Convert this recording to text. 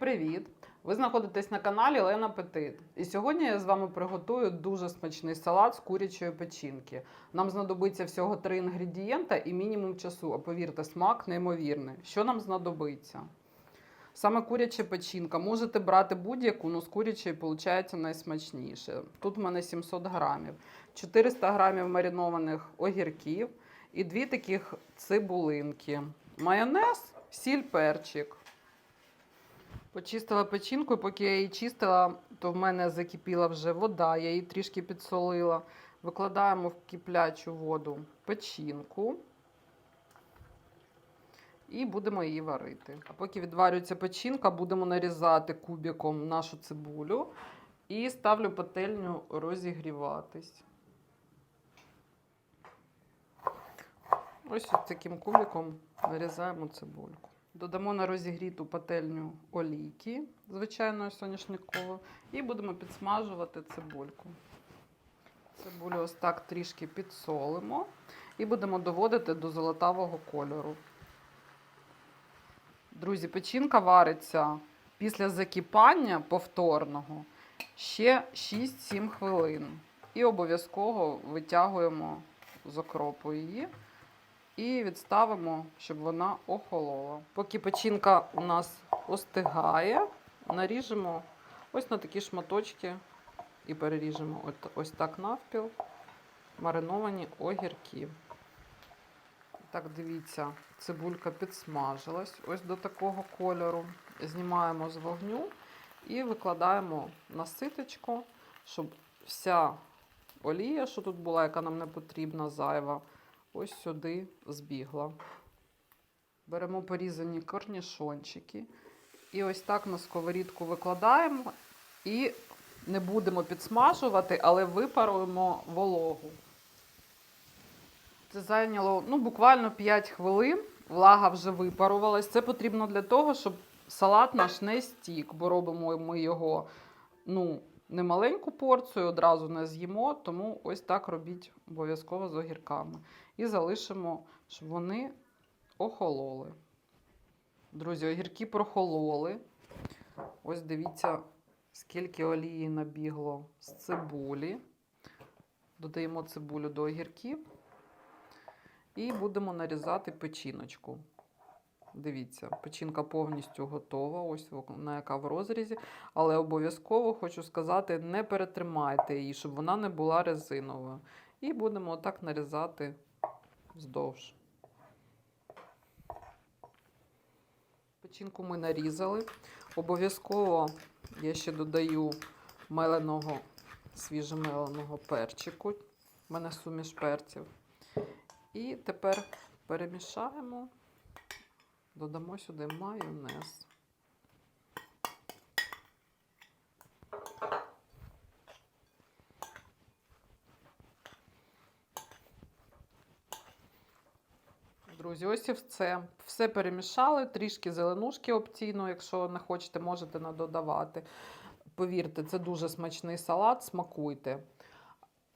привіт! Ви знаходитесь на каналі Лена Петит. І сьогодні я з вами приготую дуже смачний салат з курячої печінки. Нам знадобиться всього три інгредієнта і мінімум часу. А повірте, смак неймовірний. Що нам знадобиться? Саме куряча печінка. Можете брати будь-яку, але з курячої виходить найсмачніше. Тут в мене 700 грамів, 400 грамів маринованих огірків і дві таких цибулинки. Майонез, сіль, перчик. Почистила печінку, поки я її чистила, то в мене закипіла вже вода, я її трішки підсолила. Викладаємо в киплячу воду печінку і будемо її варити. А поки відварюється печінка, будемо нарізати кубиком нашу цибулю і ставлю пательню розігріватись. Ось таким кубиком нарізаємо цибульку. Додамо на розігріту пательню олійки, звичайної соняшникової, і будемо підсмажувати цибульку. Цибулю ось так трішки підсолимо і будемо доводити до золотавого кольору. Друзі, печінка вариться після закипання повторного ще 6-7 хвилин. І обов'язково витягуємо з окропу її і відставимо, щоб вона охолола. Поки печінка у нас остигає, наріжемо ось на такі шматочки і переріжемо ось так навпіл мариновані огірки. Так, дивіться, цибулька підсмажилась ось до такого кольору. Знімаємо з вогню і викладаємо на ситочко, щоб вся олія, що тут була, яка нам не потрібна, зайва, ось сюди збігла. Беремо порізані корнішончики і ось так на сковорідку викладаємо і не будемо підсмажувати, але випаруємо вологу. Це зайняло ну, буквально 5 хвилин. Влага вже випарувалась. Це потрібно для того, щоб салат наш не стік, бо робимо ми його ну, не маленьку порцію, одразу не з'їмо, тому ось так робіть обов'язково з огірками. І залишимо, щоб вони охололи. Друзі, огірки прохололи. Ось дивіться, скільки олії набігло з цибулі. Додаємо цибулю до огірків. І будемо нарізати печіночку. Дивіться, печінка повністю готова, ось вона яка в розрізі. Але обов'язково хочу сказати, не перетримайте її, щоб вона не була резиновою. І будемо отак нарізати вздовж. Печінку ми нарізали. Обов'язково я ще додаю меленого, свіжомеленого перчику. У мене суміш перців. І тепер перемішаємо, додамо сюди майонез. Друзі, ось і все. Все перемішали, трішки зеленушки опційно, якщо не хочете, можете не додавати. Повірте, це дуже смачний салат, смакуйте.